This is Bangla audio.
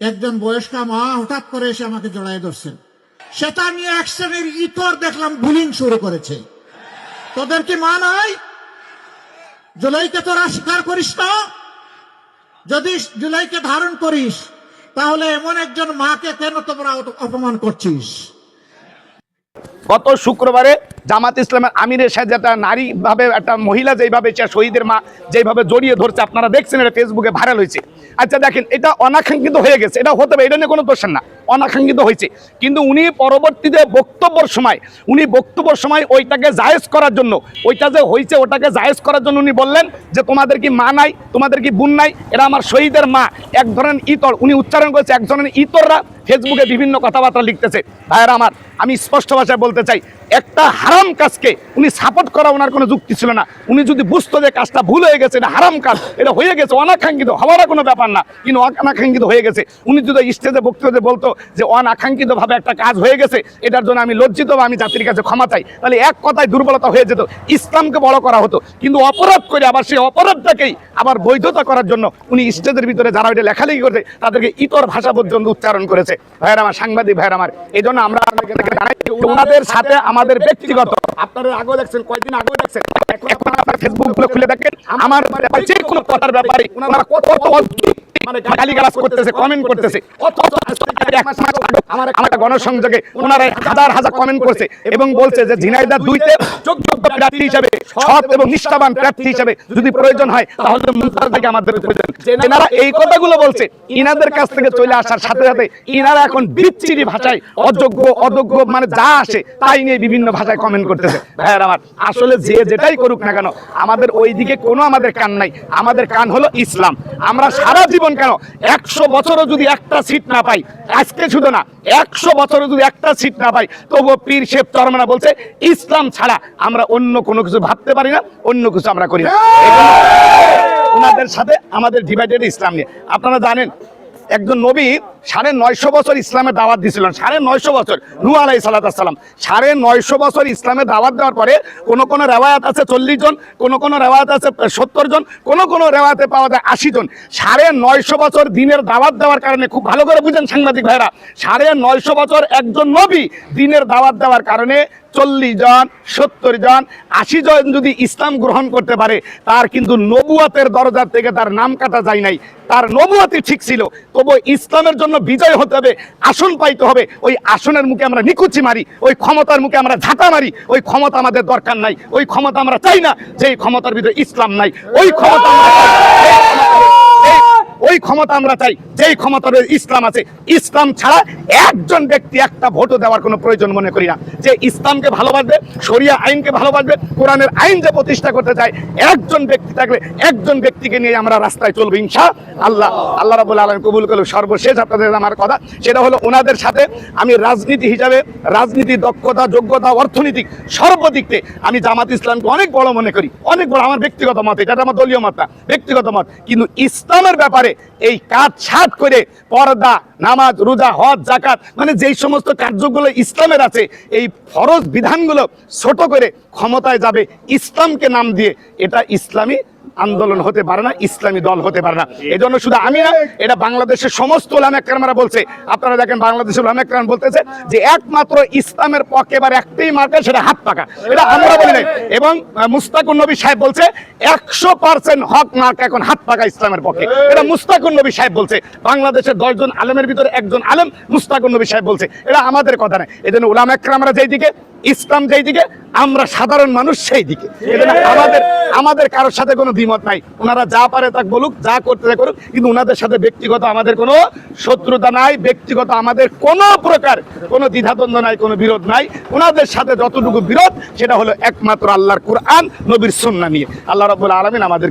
একজন বয়স্কা মা হঠাৎ করে এসে আমাকে জড়াই ধরছেন সেটা নিয়ে এক শ্রেণির ইতর দেখলাম বুলিং শুরু করেছে। তোদের কি মা নাই? জুলাইকে তোরা স্বীকার করিস না? যদি জুলাইকে ধারণ করিস, তাহলে এমন একজন মাকে কেন তোমরা অপমান করছিস? গত শুক্রবারে জামাত ইসলামের আমিরের সাথে একটা নারী ভাবে একটা মহিলা যেইভাবে সে শহীদের মা যেইভাবে জড়িয়ে ধরছে, আপনারা দেখছেন এটা ফেসবুকে ভাইরাল হয়েছে। আচ্ছা দেখেন, এটা অনাকাঙ্ক্ষিত হয়ে গেছে, এটা হতে হবে এটা নিয়ে কোনো দোষের না, অনাকাঙ্ক্ষিত হয়েছে। কিন্তু উনি পরবর্তীতে বক্তব্যের সময়, উনি বক্তব্যের সময় ওইটাকে জায়েজ করার জন্য, ওইটা যে হয়েছে, ওটাকে জায়েজ করার জন্য উনি বললেন যে, তোমাদের কি মা নাই? তোমাদের কি বোন নাই? এরা আমার শহীদের মা। এক ধরনের ইতর, উনি উচ্চারণ করেছে, এক ধরনের ইতররা ফেসবুকে বিভিন্ন কথাবার্তা লিখতেছে। ভাইয়েরা আমার, আমি স্পষ্ট ভাষায় বলতে চাই, একটা হারাম কাজকে উনি সাপোর্ট করা ওনার কোনো যুক্তি ছিল না। উনি যদি বুঝতো যে কাজটা ভুল হয়ে গেছে, এটা হারাম কাজ, এটা হয়ে গেছে, অনাকাঙ্ক্ষিত হওয়ার কোনো ব্যাপার না, কিন্তু অনাকাঙ্ক্ষিত হয়ে গেছে। উনি যদি স্টেজে বক্তব্যে বলতো যে অনাকাঙ্ক্ষিত ভাবে একটা কাজ হয়ে গেছে, এটার জন্য আমি লজ্জিত বা আমি জাতির কাছে ক্ষমা চাই, তাহলে এক কথায় দুর্বলতা হয়ে যেত, ইসলামকে বড় করা হতো। কিন্তু অপরাধ করে আবার সেই অপরাধটাকেই আবার বৈধতা করার জন্য উনি স্টেজের ভিতরে যারা ওইটা লেখালেখি করছে, তাদেরকে ইতর ভাষা পর্যন্ত উচ্চারণ করেছে। ভাইয়ের আমার সাংবাদিক, ভাইয়ের আমার। এই জন্য আমরা সাথে আমাদের ব্যক্তিগত আপনারা আগেও দেখছেন কয়েকদিন আগেও দেখছেন। এখন আপনারা ফেসবুক খুলে দেখেন। আমার ব্যাপারে যে কোনো কথার ব্যাপারে ওনারা কত কত অদ্ভুত। প্রয়োজন এনারা এখন বিচ্ছিরি ভাষায় অযোগ্য অযোগ্য মানে যা আসে তাই নিয়ে বিভিন্ন ভাষায় কমেন্ট করতেছে। আমার, আসলে যে যেটাই করুক না কেন, আমাদের ওই দিকে কোনো আমাদের কান নাই, আমাদের কান হলো ইসলাম। আমরা সারা জীবন কেন একশো বছরও যদি একটা সিট না পাই? আজকে শুধু না একশো বছরও যদি একটা সিট না পাই তবুও পীর শেফ চরমানা বলছে ইসলাম ছাড়া আমরা অন্য কোনো কিছু ভাবতে পারি না অন্য কিছু আমরা করি না। ওনাদের সাথে আমাদের ডিভাইডেড ইসলাম নিয়ে। আপনারা জানেন একজন নবী সাড়ে নয়শো বছর ইসলামের দাওয়াত দিয়েছিলেন, সাড়ে নয়শো বছর। নু আলাই সাল্লাম সাড়ে নয়শো বছর ইসলামের দাওয়াত দেওয়ার পরে কোনো কোনো রেওয়ায়াত আছে চল্লিশ জন, কোনো কোনো রেওয়ায়াত আছে সত্তর জন, কোনো কোনো রেওয়াতে পাওয়া যায় আশি জন। সাড়ে নয়শো বছর দিনের দাওয়াত দেওয়ার কারণে খুব ভালো করে বুঝেন সাংবাদিক ভাইরা, সাড়ে নয়শো বছর একজন নবী দিনের দাওয়াত দেওয়ার কারণে চল্লিশ জন, সত্তর জন, আশি জন যদি ইসলাম গ্রহণ করতে পারে, তার কিন্তু নবুয়াতের দরজার থেকে তার নাম কাটা যায় নাই। তার নবুয়াতি ঠিক ছিল। তবু ইসলামের জন্য বিজয় হতে হবে, আসন পাইতে হবে। ওই আসনের মুখে আমরা নিকুচি মারি, ওই ক্ষমতার মুখে আমরা ঝাঁটা মারি। ওই ক্ষমতা আমাদের দরকার নাই, ওই ক্ষমতা আমরা চাই না, যেই ক্ষমতার ভিতরে ইসলাম নাই, ওই ক্ষমতা আমরা চাই, যেই ক্ষমতার- এই- ওই ক্ষমতা আমরা চাই, যেই ক্ষমতার ইসলাম আছে। ইসলাম ছাড়া একজন ব্যক্তি একটা ভোটও দেওয়ার কোনো প্রয়োজন মনে করি না। যে ইসলামকে ভালোবাসবে, শরিয়া আইনকে ভালোবাসবে, কোরআনের আইন যে প্রতিষ্ঠা করতে চায়, একজন ব্যক্তি থাকলে একজন ব্যক্তিকে নিয়ে আমরা রাস্তায় চলবো, ইনশা আল্লাহ। আল্লাহ রাবুল আলম কবুল করল সর্বশেষ আপনাদের আমার কথা, সেটা হলো ওনাদের সাথে আমি রাজনীতি হিসাবে, রাজনীতি দক্ষতা, যোগ্যতা অর্থনৈতিক সর্বদিক থেকে আমি জামাত ইসলামকে অনেক বড় মনে করি। অনেক বড়, আমার ব্যক্তিগত মত, এটা আমার দলীয় মত ব্যক্তিগত মত। কিন্তু ইসলামের ব্যাপারে এই কাজ সাত করে পর্দা, নামাজ, রোজা, হজ জাকাত মানে যেই সমস্ত কার্যগুলো ইসলামের আছে, এই ফরজ বিধানগুলো ছোট করে ক্ষমতায় যাবে ইসলামকে নাম দিয়ে, এটা ইসলামী আন্দোলন হতে পারে না, ইসলামী দল হতে পারে না। এই জন্য শুধু আমি না, এটা বাংলাদেশের সমস্ত ওলামেকরামরা বলছে। আপনারা দেখেন বাংলাদেশের ওলামেকরাম বলতেছে যে একমাত্র ইসলামের পক্ষে এবার একটাই মার্কা, সেটা হাত পাকা। এটা আমরা বলি নাই। এবং মুস্তাকুর নবী সাহেব বলছে, একশো পার্সেন্ট হক মার্কা এখন হাত পাকা ইসলামের পক্ষে। এটা মুস্তাকুর নবী সাহেব বলছে। বাংলাদেশের দশজন আলেমের ভিতরে একজন আলেম মুস্তাকুর নবী সাহেব বলছে। এটা আমাদের কথা নয় এই জন্য ওলামেকরামরা যেই দিকে, ইসলাম যেই দিকে, আমরা সাধারণ মানুষ সেই দিকে। আমাদের আমাদের কারোর সাথে কোনো দ্বিমত নাই। ওনারা যা পারে তা বলুক, যা করতে যা করুক, কিন্তু ওনাদের সাথে ব্যক্তিগত আমাদের কোনো শত্রুতা নাই, ব্যক্তিগত আমাদের কোনো প্রকার কোনো দ্বিধাদ্বন্দ্ব নাই, কোনো বিরোধ নাই। ওনাদের সাথে যতটুকু বিরোধ, সেটা হলো একমাত্র আল্লাহর কুরআন, নবীর সন্না নিয়ে। আল্লাহ রবুল্লা আলমিন আমাদের